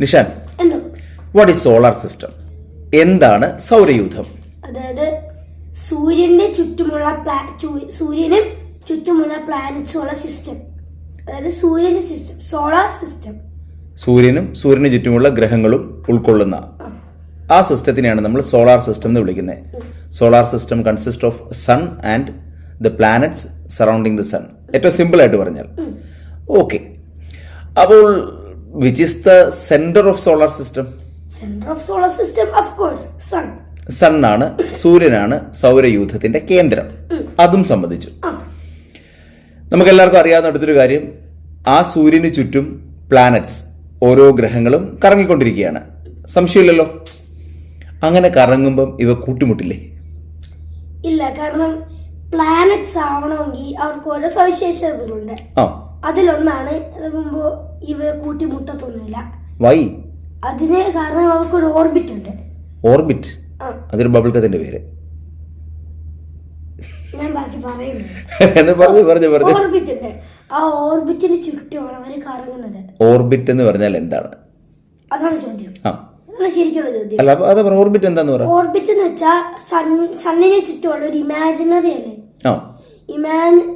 Nishan what is solar system എന്താണ് സൗരയൂഥം? അതായത് സൂര്യന്റെ ചുറ്റുമുള്ള സൂര്യനും ചുറ്റുമുള്ള പ്ലാനറ്റ്സുള്ള സിസ്റ്റം അതായത് സൂര്യന്റെ സിസ്റ്റം സോളാർ സിസ്റ്റം സൂര്യനും സൂര്യന് ചുറ്റുമുള്ള ഗ്രഹങ്ങളും ഉൾക്കൊള്ളുന്ന ആ. സിസ്റ്റത്തിനെയാണ് നമ്മൾ സോളാർ സിസ്റ്റം എന്ന് വിളിക്കുന്നത്. Solar system consist of sun and the planets surrounding the sun ഏറ്റവും സിമ്പിൾ ആയിട്ട് പറഞ്ഞാൽ. ഓക്കെ അപ്പോൾ which is the centre of solar system centre of solar system of course sun sun ആണ് സൂര്യനാണ് സൗരയൂഥത്തിന്റെ കേന്ദ്രം. അതും സംബന്ധിച്ചു. നമുക്ക് എല്ലാവർക്കും അറിയാവുന്ന അടുത്തൊരു കാര്യം. ആ സൂര്യന് ചുറ്റും പ്ലാനറ്റ്സ് ഓരോ ഗ്രഹങ്ങളും കറങ്ങിക്കൊണ്ടിരിക്കുകയാണ്. സംശയമില്ലല്ലോ? അങ്ങനെ കറങ്ങുമ്പം ഇവ കൂട്ടിമുട്ടില്ലേ? ഇല്ല കാരണം പ്ലാനറ്റ്സ് ആവണമെങ്കിൽ അവർക്ക് ഓരോ സവിശേഷതകളുണ്ട്. ആ. അതിലൊന്നാണ് ഇവരെ മുമ്പ് ഇവരെ കൂട്ടിമുട്ടത്തൊന്നുമില്ല. വൈ അതിന് കാരണം അവർക്ക് ഒരു ഓർബിറ്റ് ഉണ്ട് ഓർബിറ്റ് അതൊരു ബബിൾ കത്തിന്റെ പേര്. ഞാൻ ബാക്കി പറയുന്നു. പറഞ്ഞു പറഞ്ഞു പറഞ്ഞു. ഓർബിറ്റ് ഉണ്ട്. ആ ഓർബിറ്റിന് ചുറ്റുമാണ് അവർ കറങ്ങുന്നത്. ഓർബിറ്റ് എന്ന് പറഞ്ഞാൽ എന്താണ്? അതാണ് ചോദ്യം. ശരിക്കുള്ള ചോദ്യം. അല്ല അത് ഓർബിറ്റ് എന്താന്ന് പറ. ഓർബിറ്റ് എന്ന് വെച്ചാൽ സൺ സണ്ണിനെ ചുറ്റുമുള്ള ഒരു ഇമാജിനറി അല്ലേ?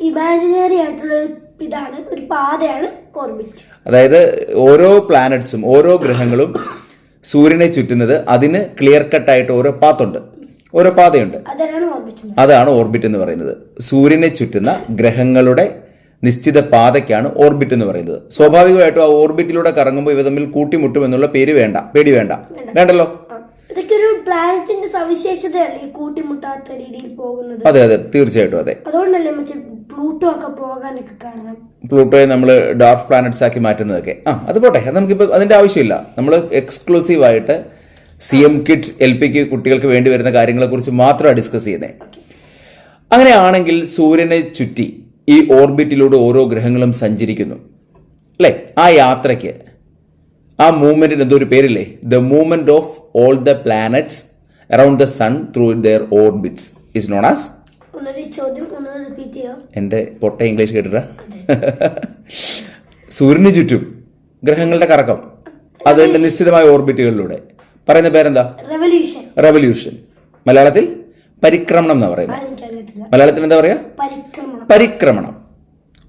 ഇമാജിനറി ആയിട്ടുള്ള ഒരു ഇതാണ് ഒരു പാതയാണ് ഓർബിറ്റ്. അതായത് ഓരോ പ്ലാനറ്റ്സും ഓരോ ഗ്രഹങ്ങളും സൂര്യനെ ചുറ്റുന്നത് അതിന് ക്ലിയർ കട്ട് ആയിട്ട് ഓരോ പാത്തുണ്ട് ഓരോ പാതയുണ്ട്. അതാണ് ഓർബിറ്റ് എന്ന് പറയുന്നത്. സൂര്യനെ ചുറ്റുന്ന ഗ്രഹങ്ങളുടെ നിശ്ചിത പാതയ്ക്കാണ് ഓർബിറ്റ് എന്ന് പറയുന്നത്. സ്വാഭാവികമായിട്ടും ആ ഓർബിറ്റിലൂടെ കറങ്ങുമ്പോൾ ഇവ തമ്മിൽ കൂട്ടിമുട്ടും എന്നുള്ള പേര് വേണ്ട. പേടി വേണ്ട. വേണ്ടല്ലോ? ആ. ഇതൊക്കെ ഒരു പ്ലാനറ്റിന്റെ സവിശേഷതയല്ലേ കൂട്ടിമുട്ടാത്ത രീതിയിൽ പോകുന്നത്? അതെ അതെ. തീർച്ചയായിട്ടും അതെ. അതുകൊണ്ടല്ലേ മറ്റേ പ്ലൂട്ടോ ഒക്കെ പോകാനൊക്കെ കാരണം. പ്ലൂട്ടോയെ നമ്മൾ ഡാർക്ക് പ്ലാനറ്റ്സ് ആക്കി മാറ്റുന്നതൊക്കെ. ആ അത് പോട്ടെ. അത് നമുക്കിപ്പോൾ അതിന്റെ ആവശ്യമില്ല. നമ്മൾ എക്സ്ക്ലൂസീവ് ആയിട്ട് സി എം കിറ്റ് എൽ പിക്ക് കുട്ടികൾക്ക് വേണ്ടി വരുന്ന കാര്യങ്ങളെ കുറിച്ച് മാത്രമാണ് ഡിസ്കസ് ചെയ്യുന്നത് അങ്ങനെയാണെങ്കിൽ സൂര്യനെ ചുറ്റി ഈ ഓർബിറ്റിലൂടെ ഓരോ ഗ്രഹങ്ങളും സഞ്ചരിക്കുന്നു. അല്ലേ? ആ യാത്രയ്ക്ക്. ആ മൂവ്മെന്റിന് എന്തോ ഒരു പേരില്ലേ? The movement of all the planets around the sun through their orbits is known as ചോദ്യം എന്റെ പൊട്ട ഇംഗ്ലീഷ് കേട്ടിട്ട? സൂര്യന് ചുറ്റും ഗ്രഹങ്ങളുടെ കറക്കം. അതിന്റെ നിശ്ചിതമായ ഓർബിറ്റുകളിലൂടെ. പറയുന്ന പേരെന്താ? റെവല്യൂഷൻ മലയാളത്തിൽ പരിക്രമണം എന്നാ പറയുന്നത്. മലയാളത്തിൽ എന്താ പറയാ? പരിക്രമണം.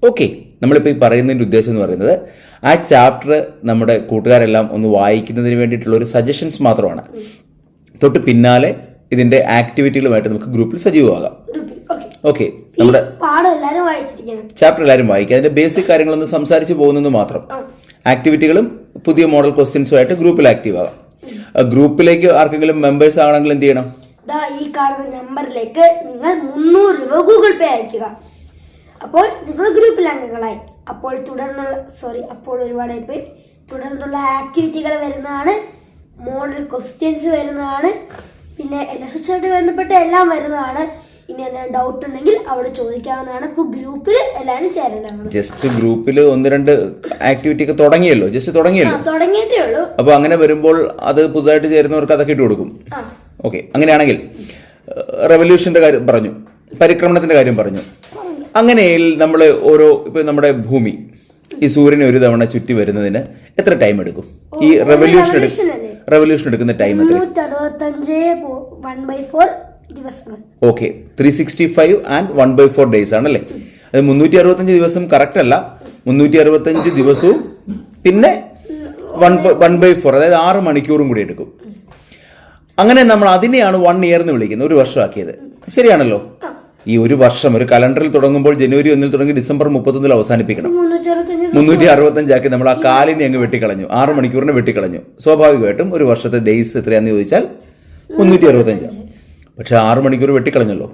ഓക്കെ നമ്മളിപ്പോൾ ഈ പറയുന്നതിന്റെ ഉദ്ദേശം എന്ന് പറയുന്നത് ആ ചാപ്റ്റർ നമ്മുടെ കൂട്ടുകാരെല്ലാം ഒന്ന് വായിക്കുന്നതിന് വേണ്ടിയിട്ടുള്ള ഒരു സജഷൻസ് മാത്രമാണ്. തൊട്ട് പിന്നാലെ ഇതിന്റെ ആക്ടിവിറ്റികളുമായിട്ട് നമുക്ക് ഗ്രൂപ്പിൽ സജീവമാകാം. ഓക്കെ നമ്മുടെ ചാപ്റ്റർ എല്ലാവരും വായിക്കുക. അതിന്റെ ബേസിക് കാര്യങ്ങളൊന്ന് സംസാരിച്ച് പോകുന്നത് മാത്രം. ആക്ടിവിറ്റികളും പുതിയ മോഡൽ ക്വസ്റ്റ്യൻസും ആയിട്ട് ഗ്രൂപ്പിൽ ആക്റ്റീവ് ആകാം. ആ, ഗ്രൂപ്പിലേക്ക് ആർക്കെങ്കിലും മെമ്പേഴ്സ് ആകണമെങ്കിൽ എന്ത് ചെയ്യണം? ഈ കാണുന്ന നമ്പറിലേക്ക് നിങ്ങൾ മുന്നൂറ് രൂപ ഗൂഗിൾ പേ അയക്കുക അപ്പോൾ നിങ്ങൾ ഗ്രൂപ്പിൽ അംഗങ്ങളായി. അപ്പോൾ തുടർന്നുള്ള സോറി അപ്പോൾ ഒരുപാടായി പോയി തുടർന്നുള്ള ആക്ടിവിറ്റികൾ വരുന്നതാണ്. മോഡൽ ക്വസ്റ്റ്യൻസ് വരുന്നതാണ്. പിന്നെ ആയിട്ട് ബന്ധപ്പെട്ട എല്ലാം വരുന്നതാണ്. ഇനി എന്തെങ്കിലും ഡൗട്ട് ഉണ്ടെങ്കിൽ അവിടെ ചോദിക്കാവുന്നതാണ്. ഇപ്പോൾ ഗ്രൂപ്പിൽ എല്ലാവരും ചേരേണ്ടതാണ്. ജസ്റ്റ് ഗ്രൂപ്പിൽ ഒന്ന് രണ്ട് ആക്ടിവിറ്റി ഒക്കെ തുടങ്ങിയല്ലോ. ജസ്റ്റ് തുടങ്ങിയല്ലോ. തുടങ്ങിയിട്ടേ ഉള്ളൂ. അപ്പോൾ അങ്ങനെ വരുമ്പോൾ അത് പുതുതായിട്ട് ചേരുന്നവർക്ക് അതൊക്കെ ഇട്ട് കൊടുക്കും. ഓക്കെ അങ്ങനെയാണെങ്കിൽ റെവല്യൂഷന്റെ കാര്യം പറഞ്ഞു. പരിക്രമണത്തിന്റെ കാര്യം പറഞ്ഞു. അങ്ങനെയിൽ നമ്മൾ ഓരോ ഇപ്പൊ നമ്മുടെ ഭൂമി ഈ സൂര്യനെ ഒരു തവണ ചുറ്റി വരുന്നതിന് എത്ര ടൈം എടുക്കും? ഈ റെവല്യൂഷൻ റെവല്യൂഷൻ എടുക്കുന്ന ടൈം എത്ര okay three sixty five and one by four days ആണല്ലേ അത് മുന്നൂറ്റി അറുപത്തഞ്ച് ദിവസം കറക്റ്റ് അല്ല. മുന്നൂറ്റി അറുപത്തഞ്ച് ദിവസവും പിന്നെ വൺ വൺ ബൈ ഫോർ അതായത് ആറ് മണിക്കൂറും കൂടി എടുക്കും. അങ്ങനെ നമ്മൾ അതിനെയാണ് വൺ ഇയർ എന്ന് വിളിക്കുന്നത്. ഒരു വർഷമാക്കിയത്. ശരിയാണല്ലോ? ഈ ഒരു വർഷം ഒരു കലണ്ടറിൽ തുടങ്ങുമ്പോൾ ജനുവരി ഒന്നിൽ തുടങ്ങി ഡിസംബർ മുപ്പത്തൊന്നിൽ അവസാനിപ്പിക്കണം. മുന്നൂറ്റി അറുപത്തഞ്ച് മുന്നൂറ്റി അറുപത്തഞ്ചാക്കി നമ്മൾ ആ കാലിനെ അങ്ങ് വെട്ടിക്കളഞ്ഞു. ആറ് മണിക്കൂറിന് വെട്ടിക്കളഞ്ഞു. സ്വാഭാവികമായിട്ടും ഒരു വർഷത്തെ ഡേയ്സ് എത്രയാണെന്ന് ചോദിച്ചാൽ മുന്നൂറ്റി അറുപത്തഞ്ച് പക്ഷെ ആറ് മണിക്കൂർ വെട്ടിക്കളഞ്ഞല്ലോ.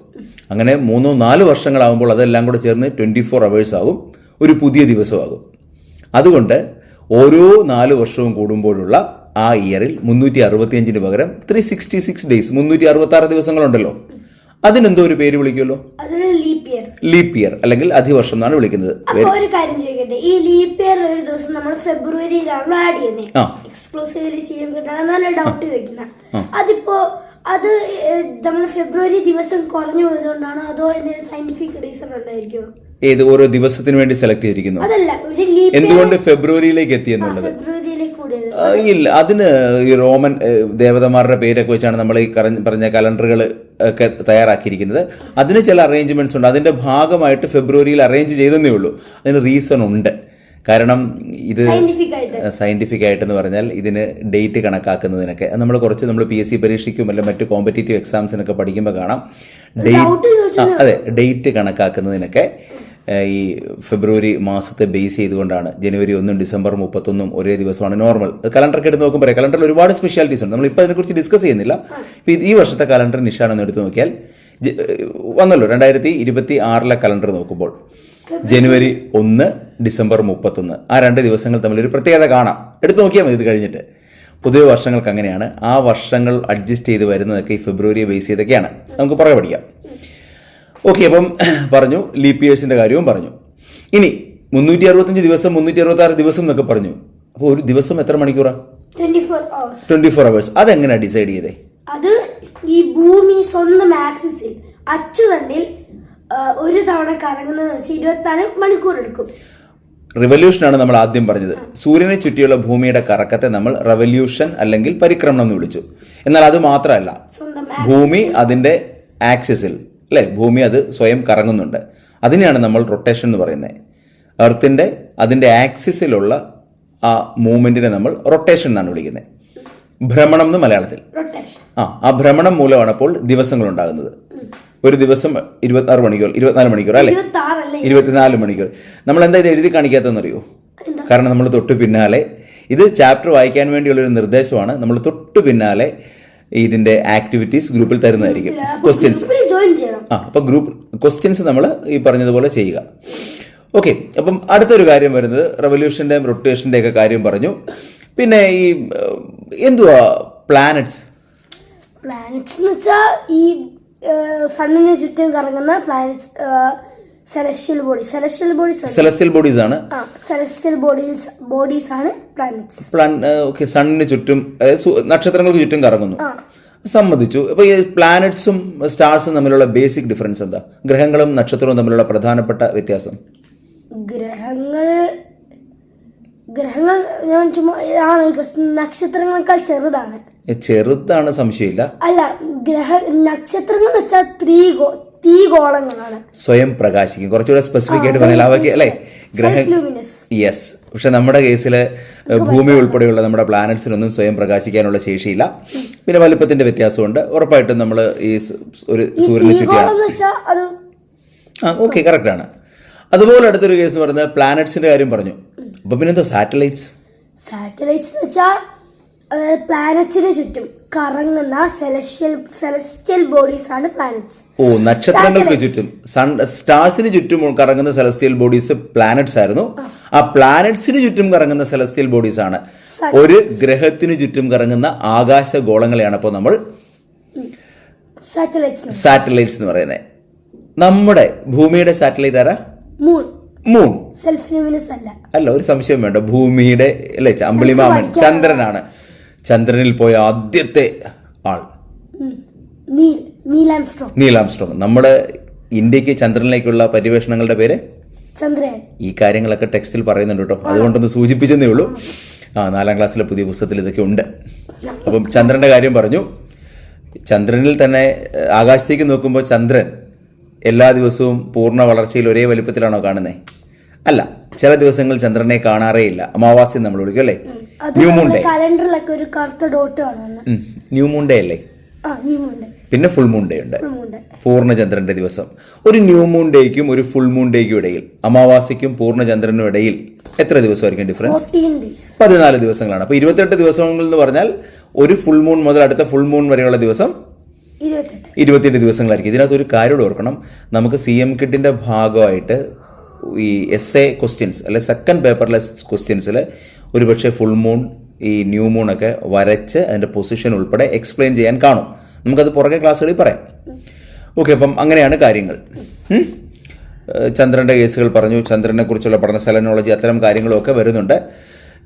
അങ്ങനെ മൂന്നോ നാല് വർഷങ്ങളാകുമ്പോൾ അതെല്ലാം കൂടെ ചേർന്ന് ട്വന്റി ഫോർ അവേഴ്സ് ആകും. ഒരു പുതിയ ദിവസമാകും. അതുകൊണ്ട് ഓരോ നാല് വർഷവും കൂടുമ്പോഴുള്ള ആ ഇയറിൽ മുന്നൂറ്റി അറുപത്തിയഞ്ചിന് പകരം ത്രീ സിക്സ്റ്റി സിക്സ് ഡേയ്സ് മുന്നൂറ്റി അറുപത്തി ആറ് ദിവസങ്ങളുണ്ടല്ലോ. അതിനെന്തോ ഒരു പേര് വിളിക്കുമല്ലോ? ലീപ് ഇയർ അല്ലെങ്കിൽ അധിവർഷം എന്നാണ് വിളിക്കുന്നത്. ഒരു കാര്യം ചോദിക്കട്ടെ ഈ ലീപ് ഇയർ ഒരു ദിവസം നമ്മൾ ഫെബ്രുവരിയിലാണ് ആഡ് ചെയ്യുന്നത് എക്സ്ക്ലൂസീവ്ലി ചെയ്യാൻ കിട്ടാണ് നല്ല ഡൗട്ട് ചോദിക്കുന്നത് അതിപ്പോ അത് നമ്മൾ ഫെബ്രുവരി ദിവസം കുറഞ്ഞു പോയതുകൊണ്ടാണ് അതോ എന്തെങ്കിലും സയന്റിഫിക് റീസൺ ഉണ്ടായിരിക്കുമോ ഏത് ഓരോ ദിവസത്തിന് വേണ്ടി സെലക്ട് ചെയ്തിരിക്കുന്നു. അതല്ല ഒരു ലീപ് എന്തുകൊണ്ട് ഫെബ്രുവരിയിലേക്ക് എത്തി എന്നുള്ളത്? ഫെബ്രുവരിയിലേക്ക് കൂടി കൂടിയത് ഇല്ല അതിന് ഈ റോമൻ ദേവതമാരുടെ പേരൊക്കെ വെച്ചാണ് നമ്മൾ ഈ പറഞ്ഞ കലണ്ടറുകൾ ഒക്കെ തയ്യാറാക്കിയിരിക്കുന്നത്. അതിന് ചില അറേഞ്ച്മെന്റ്സ് ഉണ്ട്. അതിന്റെ ഭാഗമായിട്ട് ഫെബ്രുവരിയിൽ അറേഞ്ച് ചെയ്തെന്നേ ഉള്ളൂ. അതിന് റീസൺ ഉണ്ട്. കാരണം ഇത് സയന്റിഫിക് ആയിട്ട്. ആയിട്ടെന്ന് പറഞ്ഞാൽ ഇതിന് ഡേറ്റ് കണക്കാക്കുന്നതിനൊക്കെ. നമ്മൾ കുറച്ച് നമ്മൾ പി എസ് സി പരീക്ഷയ്ക്കും അല്ലെങ്കിൽ മറ്റു കോമ്പറ്റേറ്റീവ് എക്സാംസിനൊക്കെ പഠിക്കുമ്പോൾ കാണാം. ഡേറ്റ് അതെ ഡേറ്റ് കണക്കാക്കുന്നതിനൊക്കെ ഈ ഫെബ്രുവരി മാസത്തെ ബേസ് ചെയ്തുകൊണ്ടാണ് ജനുവരി ഒന്നും ഡിസംബർ മുപ്പത്തൊന്നും ഒരേ ദിവസമാണ് നോർമൽ കലണ്ടറൊക്കെ എടുത്ത് നോക്കുമ്പോൾ പറയാം കലണ്ടറിൽ ഒരുപാട് സ്പെഷ്യാലിറ്റീസ് ഉണ്ട്. നമ്മളിപ്പോൾ അതിനെക്കുറിച്ച് ഡിസ്കസ് ചെയ്യുന്നില്ല. ഈ വർഷത്തെ കലണ്ടർ നിഷാണെന്ന് എടുത്ത് നോക്കിയാൽ വന്നല്ലോ. രണ്ടായിരത്തി ഇരുപത്തി ആറിലെ കലണ്ടർ നോക്കുമ്പോൾ. ജനുവരി ഒന്ന് ഡിസംബർ മുപ്പത്തൊന്ന്. ആ രണ്ട് ദിവസങ്ങൾ തമ്മിൽ ഒരു പ്രത്യേകത കാണാം. എടുത്തു നോക്കിയാൽ മതി ഇത് കഴിഞ്ഞിട്ട്. പുതിയ വർഷങ്ങൾക്ക് അങ്ങനെയാണ്. ആ വർഷങ്ങൾ അഡ്ജസ്റ്റ് ചെയ്ത് വരുന്നതൊക്കെ ഈ ഫെബ്രുവരിയെ ബേസ് ചെയ്തൊക്കെയാണ്. നമുക്ക് പുറകെ പഠിക്കാം. ഓക്കെ അപ്പം പറഞ്ഞു ലീപ് ഇയേഴ്സിന്റെ കാര്യവും പറഞ്ഞു. ഇനി മുന്നൂറ്റി അറുപത്തഞ്ച് ദിവസം മുന്നൂറ്റി അറുപത്തി ആറ് ദിവസം എന്നൊക്കെ പറഞ്ഞു. അപ്പോൾ ഒരു ദിവസം എത്ര മണിക്കൂറാ? Twenty four hours twenty four hours അതെങ്ങനെയാണ് ഡിസൈഡ് ചെയ്തേ? അത് ഈ ഭൂമി സ്വന്തം ആക്സിസിൽ അച്ചുതണ്ടിൽ ഒരു തവണ കറങ്ങുന്നത് വെച്ച് ഇരുപത്തിനാല് മണിക്കൂർ എടുക്കും. റിവല്യൂഷനാണ് നമ്മൾ ആദ്യം പറഞ്ഞത്. സൂര്യനെ ചുറ്റിയുള്ള ഭൂമിയുടെ കറക്കത്തെ നമ്മൾ റവല്യൂഷൻ അല്ലെങ്കിൽ പരിക്രമണം എന്ന് വിളിച്ചു. എന്നാൽ അത് മാത്രമല്ല ഭൂമി അതിന്റെ ആക്സിസിൽ അല്ലെ? ഭൂമി അത് സ്വയം കറങ്ങുന്നുണ്ട്. അതിനെയാണ് നമ്മൾ റൊട്ടേഷൻ എന്ന് പറയുന്നത്. എർത്തിന്റെ അതിന്റെ ആക്സിസിലുള്ള ആ മൂവ്മെന്റിനെ നമ്മൾ റൊട്ടേഷൻ എന്നാണ് വിളിക്കുന്നത്. ഭ്രമണം എന്ന് മലയാളത്തിൽ. ആ ആ ഭ്രമണം മൂലമാണ് അപ്പോൾ ദിവസങ്ങൾ ഉണ്ടാകുന്നത്. ഒരു ദിവസം ഇരുപത്തിയാറ് മണിക്കൂർ ഇരുപത്തിനാല് മണിക്കൂർ അല്ലേ? ഇരുപത്തിനാല് മണിക്കൂർ. നമ്മൾ എന്താ ഇത് എഴുതി കാണിക്കാത്തതെന്നറിയോ? അറിയോ കാരണം നമ്മൾ തൊട്ട് പിന്നാലെ ഇത് ചാപ്റ്റർ വായിക്കാൻ വേണ്ടിയുള്ള ഒരു നിർദ്ദേശമാണ്. നമ്മൾ തൊട്ട് പിന്നാലെ ഇതിന്റെ ആക്ടിവിറ്റീസ് ഗ്രൂപ്പിൽ തരുന്നതായിരിക്കും. ക്വസ്റ്റ്യൻസ് ആ അപ്പോൾ ഗ്രൂപ്പ് ക്വസ്റ്റ്യൻസ് നമ്മൾ ഈ പറഞ്ഞതുപോലെ ചെയ്യുക. ഓക്കെ അപ്പം അടുത്തൊരു കാര്യം വരുന്നത്. റവല്യൂഷന്റെയും റൊട്ടേഷന്റെ ഒക്കെ കാര്യം പറഞ്ഞു. പിന്നെ ഈ എന്തുവാ? പ്ലാനറ്റ്സ് പ്ലാനറ്റ്സ് എന്ന് വെച്ചാൽ ഈ സണ്ണിന് ചുറ്റും കറങ്ങുന്ന planet celestial body celestial bodies celestial bodies ആണ്. ആ സെലസ്ഷ്യൽ ബോഡീസ് ബോഡീസ് ആണ് പ്ലാനറ്റ്സ് പ്ലാൻ ഓക്കെ സണ്ണിന് ചുറ്റും നക്ഷത്രങ്ങൾക്ക് ചുറ്റും കറങ്ങുന്നു. സമ്മതിച്ചു. അപ്പൊ ഈ പ്ലാനറ്റ്സും സ്റ്റാർസും തമ്മിലുള്ള ബേസിക് ഡിഫറൻസ് എന്താ? ഗ്രഹങ്ങളും നക്ഷത്രവും തമ്മിലുള്ള പ്രധാനപ്പെട്ട വ്യത്യാസം? ഗ്രഹങ്ങൾ ഗ്രഹങ്ങൾ ഞാൻ ചുമ്മാ ആണ് നക്ഷത്രങ്ങളെക്കാൾ ചെറുതാണ്. ചെറുതാണ് സംശയമില്ല. അല്ല ഗ്രഹ നക്ഷത്രങ്ങൾ വെച്ചാൽ തീ ഗോ സ്വയം പ്രകാശിക്കും. കുറച്ചുകൂടെ സ്പെസിഫിക് ആയിട്ട് പറഞ്ഞാൽ അവയ്ക്ക് അല്ലേ? ഗ്രഹ യെസ് പക്ഷെ നമ്മുടെ കേസിൽ ഭൂമി ഉൾപ്പെടെയുള്ള നമ്മുടെ പ്ലാനറ്റ്സിനൊന്നും സ്വയം പ്രകാശിക്കാനുള്ള ശേഷിയില്ല. പിന്നെ വലിപ്പത്തിന്റെ വ്യത്യാസമുണ്ട്. ഉറപ്പായിട്ടും നമ്മൾ ഈ ഒരു സൂര്യനെ ചുറ്റിയാണ് ആ ഓക്കെ കറക്റ്റ് ആണ്. അതുപോലെ അടുത്തൊരു കേസ് പറയുന്നത് പ്ലാനറ്റ്സിന്റെ കാര്യം പറഞ്ഞു. അപ്പൊ പിന്നെന്താ സാറ്റലൈറ്റ്സ് സാറ്റലൈറ്റ്സ് എന്ന് വെച്ചാൽ പ്ലാനറ്റ്സിന് ചുറ്റും കറങ്ങുന്ന സെലസ്റ്റ്യൽ സെലസ്റ്റിയൽ ബോഡീസ് ആണ് പ്ലാനറ്റ്സ് ഓ നക്ഷത്രങ്ങൾക്ക് ചുറ്റും സൺ സ്റ്റാർസിന് ചുറ്റും കറങ്ങുന്ന സെലസ്റ്റിയൽ ബോഡീസ് പ്ലാനറ്റ്സ് ആയിരുന്നു. ആ. പ്ലാനറ്റ്സിന് ചുറ്റും കറങ്ങുന്ന സെലസ്റ്റിയൽ ബോഡീസ് ആണ്. ഒരു ഗ്രഹത്തിന് ചുറ്റും കറങ്ങുന്ന ആകാശ ഗോളങ്ങളെയാണ് അപ്പോൾ നമ്മൾ സാറ്റലൈറ്റ്സ് സാറ്റലൈറ്റ്സ് എന്ന് പറയുന്നത് നമ്മുടെ ഭൂമിയുടെ സാറ്റലൈറ്റ് ആരാ? മൂൺ മൂൺ സെൽഫ് ലൂമിനസ് അല്ല. അല്ല ഒരു സംശയം വേണ്ട. ഭൂമിയുടെ അല്ലേ അമ്പിളിമാമൻ ചന്ദ്രനാണ്. ചന്ദ്രനിൽ പോയ ആദ്യത്തെ ആൾ. നീലാംസ്ട്രോങ് നമ്മുടെ ഇന്ത്യയ്ക്ക് ചന്ദ്രനിലേക്കുള്ള പര്യവേഷണങ്ങളുടെ പേര്? ചന്ദ്രൻ. ഈ കാര്യങ്ങളൊക്കെ ടെക്സ്റ്റിൽ പറയുന്നുണ്ട് കേട്ടോ. അതുകൊണ്ടൊന്ന് സൂചിപ്പിച്ചെന്നേ ഉള്ളൂ. ആ. നാലാം ക്ലാസ്സിലെ പുതിയ പുസ്തകത്തിൽ ഇതൊക്കെ ഉണ്ട്. അപ്പം ചന്ദ്രന്റെ കാര്യം പറഞ്ഞു. ചന്ദ്രനിൽ തന്നെ ആകാശത്തേക്ക് നോക്കുമ്പോൾ ചന്ദ്രൻ എല്ലാ ദിവസവും പൂർണ വളർച്ചയിൽ ഒരേ വലിപ്പത്തിലാണോ കാണുന്നത് അല്ല ചില ദിവസങ്ങൾ ചന്ദ്രനെ കാണാറേ ഇല്ല അമാവാസ്യം നമ്മൾ വിളിക്കും അല്ലേ? ഡേ കലണ്ടറിലൊക്കെ ഒരു കറുത്ത ഡോട്ട് കാണുന്നത് ന്യൂ മൂൺ ഡേ അല്ലേ? പിന്നെ ഫുൾ മൂൺ ഡേ ഉണ്ട്. പൂർണചന്ദ്രന്റെ ദിവസം. ഒരു ന്യൂ മൂൺ ഡേക്കും ഒരു ഫുൾ മൂൺ ഡേക്കും ഇടയിൽ അമാവാസിക്കും പൂർണചന്ദ്രനും ഇടയിൽ എത്ര ദിവസമായിരിക്കും ഡിഫറൻസ് പതിനാല് ദിവസങ്ങളാണ്. അപ്പൊ ഇരുപത്തെട്ട് ദിവസങ്ങൾ എന്ന് പറഞ്ഞാൽ ഒരു ഫുൾ മൂൺ മുതൽ അടുത്ത ഫുൾ മൂൺ വരെയുള്ള ദിവസം ഇരുപത്തിയെട്ട് ദിവസങ്ങളായിരിക്കും. ഇതിനകത്ത് ഒരു കാര്യം ഓർക്കണം. നമുക്ക് സി എം കിട്ടിന്റെ ഭാഗമായിട്ട് ഈ എസ് എ ക്വസ്റ്റ്യൻസ് അല്ലെ സെക്കൻഡ് പേപ്പറിലെ ക്വസ്റ്റ്യൻസിൽ ഒരുപക്ഷെ ഫുൾ മൂൺ ഈ ന്യൂ മൂൺ ഒക്കെ വരച്ച് അതിന്റെ പൊസിഷൻ ഉൾപ്പെടെ എക്സ്പ്ലെയിൻ ചെയ്യാൻ കാണും. നമുക്കത് പുറകെ ക്ലാസ്സുകളിൽ പറയാം. ഓക്കെ അപ്പം അങ്ങനെയാണ് കാര്യങ്ങൾ. ചന്ദ്രന്റെ കേസുകൾ പറഞ്ഞു. ചന്ദ്രനെ കുറിച്ചുള്ള പഠന സെലനോളജി അത്തരം കാര്യങ്ങളൊക്കെ വരുന്നുണ്ട്.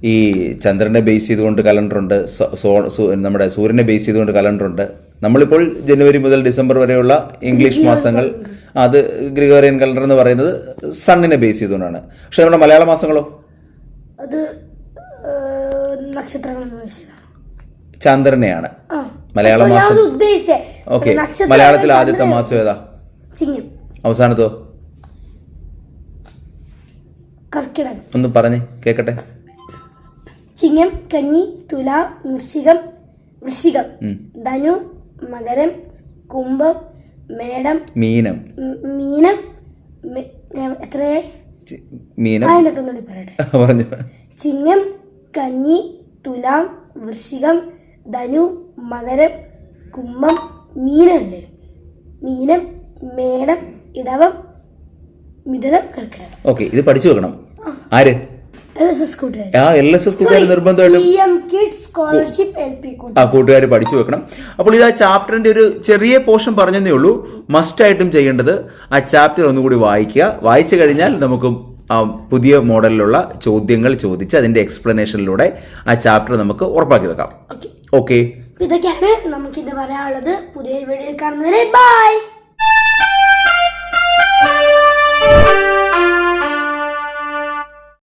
ഈ ചന്ദ്രനെ ബേസ് ചെയ്തുകൊണ്ട് കലണ്ടറുണ്ട് സോ- നമ്മുടെ സൂര്യനെ ബേസ് ചെയ്തുകൊണ്ട് കലണ്ടറുണ്ട് നമ്മളിപ്പോൾ ജനുവരി മുതൽ ഡിസംബർ വരെയുള്ള ഇംഗ്ലീഷ് മാസങ്ങൾ അത് ഗ്രിഗോറിയൻ കലണ്ടർ എന്ന് പറയുന്നത് സണ്ണിനെ ബേസ് ചെയ്തുകൊണ്ടാണ്. പക്ഷെ നമ്മുടെ മലയാള മാസങ്ങളോ? അത് നക്ഷത്രങ്ങളെന്ന് ചന്ദ്രനെയാണ്. മലയാള മാസം ഓക്കെ. മലയാളത്തിൽ ആദ്യത്തെ മാസം ഏതാ? ചിങ്ങം. അവസാനത്തോ? കർക്കിടകം. ഒന്ന് പറഞ്ഞേ കേക്കട്ടെ. ചിങ്ങം കന്നി തുല വൃശ്ചികം വൃശ്ചികം. ധനു മകരം കുംഭം മേടം മീനം. മീനം എത്രയായി? മീനം. പറയട്ടെ. പറഞ്ഞു. ചിങ്ങം കന്നി തുലാം വൃശ്ചികം ധനു മകരം കുംഭം മീനമല്ലേ മീനം മേടം ഇടവം മിഥുനം കർക്കിടകം. ഓക്കെ ഇത് പഠിച്ചു വെക്കണം. ആര്? കൂട്ടുകാർ പഠിച്ചു വെക്കണം. അപ്പോൾ ഇത് ആ ചാപ്റ്ററിന്റെ ഒരു ചെറിയ പോർഷൻ പറഞ്ഞതേ ഉള്ളൂ. മസ്റ്റ് ആയിട്ടും ചെയ്യേണ്ടത് ആ ചാപ്റ്റർ ഒന്നുകൂടി വായിക്കുക. വായിച്ചു കഴിഞ്ഞാൽ നമുക്ക് പുതിയ മോഡലിലുള്ള ചോദ്യങ്ങൾ ചോദിച്ച് അതിന്റെ എക്സ്പ്ലനേഷനിലൂടെ ആ ചാപ്റ്റർ നമുക്ക് ഉറപ്പാക്കി വെക്കാം. ഓക്കെ. ഇതൊക്കെയാണ് നമുക്ക് ഇത് പറയാനുള്ളത്. പുതിയ വീഡിയോ കാണുന്നവരെ ബൈ!